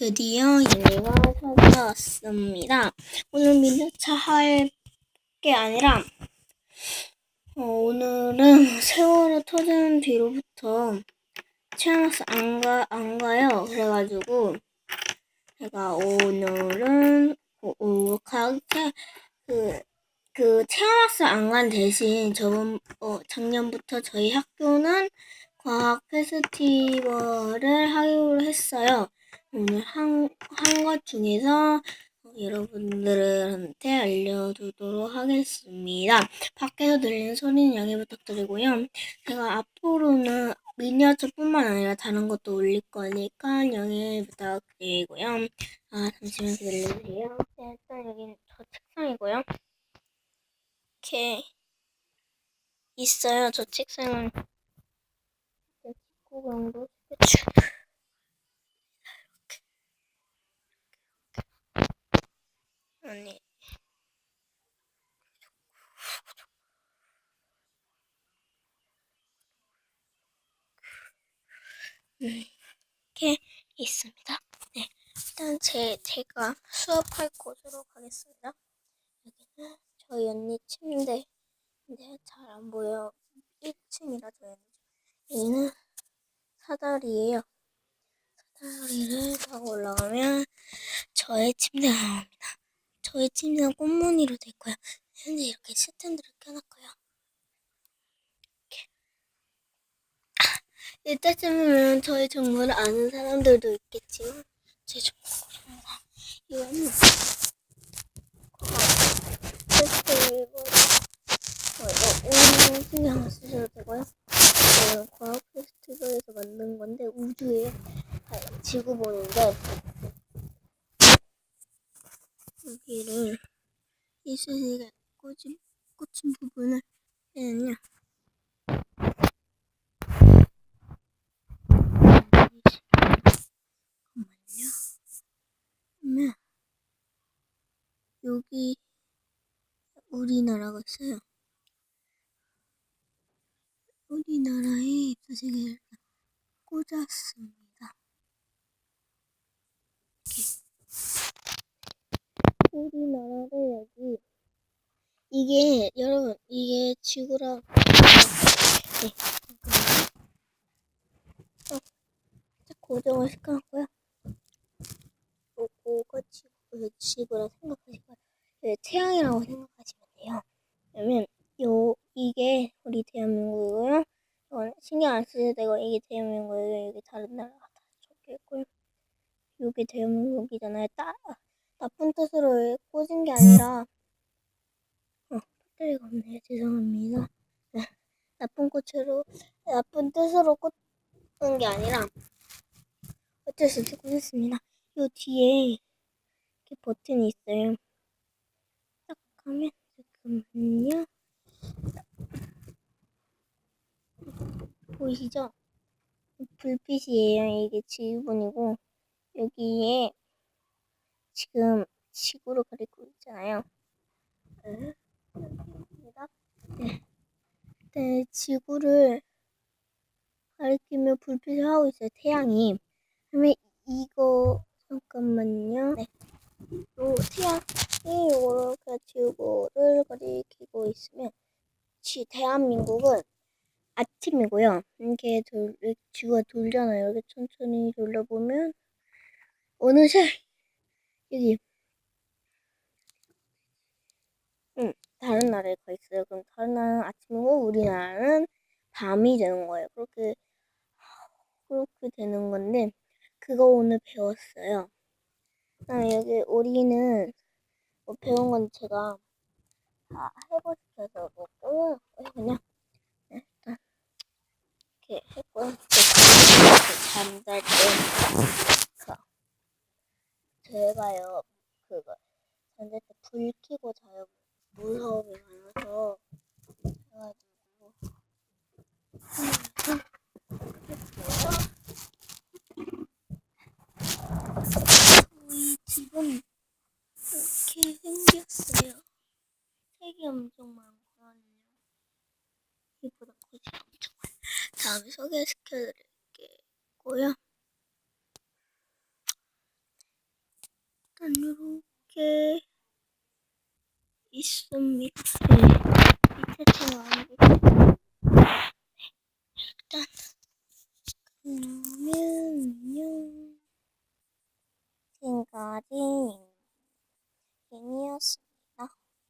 드디어 얘가 찾아왔습니다. 오늘 밀려차 할 게 아니라 어, 오늘은 세월호 터진 뒤로부터 체험학습 안, 가, 안 가요. 그래가지고 제가 오늘은 오, 오, 가게 그, 그 체험학습 안 간 대신 저번 어, 작년부터 저희 학교는 과학 페스티벌을 하기로 했어요. 오늘 한, 한것 중에서 여러분들한테 알려주도록 하겠습니다. 밖에서 들리는 소리는 양해 부탁드리고요. 제가 앞으로는 미니어처뿐만 아니라 다른 것도 올릴 거니까 양해 부탁드리고요. 아, 잠시만 기다려주세요. 네, 일단 여기는 저 책상이고요. 이렇게 있어요. 저 책상은 직구경도 스케 이렇게 있습니다. 네, 일단 제 제가 수업할 곳으로 가겠습니다. 여기는 저희 언니 침대. 근데 잘 안 보여. 1층이라 저희 언니. 여기는 사다리예요. 사다리를 타고 올라가면 저의 침대가 나옵니다. 저의 침대는 꽃무늬로 돼 있고요. 현재 이렇게 스탠드를 켜놨고요. 이렇게. 이때쯤이면 저의 정보를 아는 사람들도 있겠지만 제 정보가 정말 이거는 페스티벌 어, 이거 오늘 신경 안 쓰셔도 되고요. 이거 과학 페스티벌에서 만든 건데 우주에 아, 지구 보는데 여기를 이슬이가 꽂힌 꽂힌 부분을 얘는요. 잠깐만요. 그러면 여기 우리나라가 있어요. 우리나라에 이슬이를 꽂았습니다. 우리나라를 여기 이게 여러분 이게 지구랑 네. 어, 고정을 시켜놨고요. 요거가 지구 지구라 생각하시고 네, 태양이라고 생각하시면 돼요. 그러면 요 이게 우리 대한민국이고요. 이건 신경 안 쓰셔도 되고 이게 대한민국이고 여기 다른 나라가 다 적혀 있고요. 요게 대한민국이잖아요. 따, 나쁜 뜻으로 꽂은 게 아니라 어, 배터리가 없네요. 죄송합니다. 네, 나쁜 꽃으로 나쁜 뜻으로 꽂은 게 아니라 어쩔 수 없이 꽂았습니다. 요 뒤에 이렇게 버튼이 있어요. 딱 하면 잠깐만요. 보이시죠? 불빛이에요. 이게 지구본이고 여기에 지금 지구를 가리고 있잖아요. 네. 네. 네, 지구를 가리키며 불빛을 하고 있어요. 태양이. 그러면 이거 잠깐만요. 네. 요 태양 이 이렇게 지구를 가리키고 있으면 지 대한민국은 아침이고요. 이렇게 돌, 지구가 돌잖아요. 이렇게 천천히 돌려보면 어느새 여기 응, 다른 나라에 가 있어요. 그럼 다른 나라는 아침이고 우리나라는 밤이 되는 거예요. 그렇게 그렇게 되는 건데 그거 오늘 배웠어요. 그다음에 여기 우리는 뭐 배운 건 제가 다 해보시켜서 뭐고요. 그냥 네, 일단 이렇게 했고요. 이렇게 잠잘 때 그, 제가요 그거 잠잘 때 불 켜고 자요. 무서움이 많아서 그래가지고 저희 집은 이렇게 생겼어요. 색이 엄청 많거든요. 이보다 꽃이 엄청 많아요. 다음에 소개시켜드릴게요. 이렇게 있습니다. 네.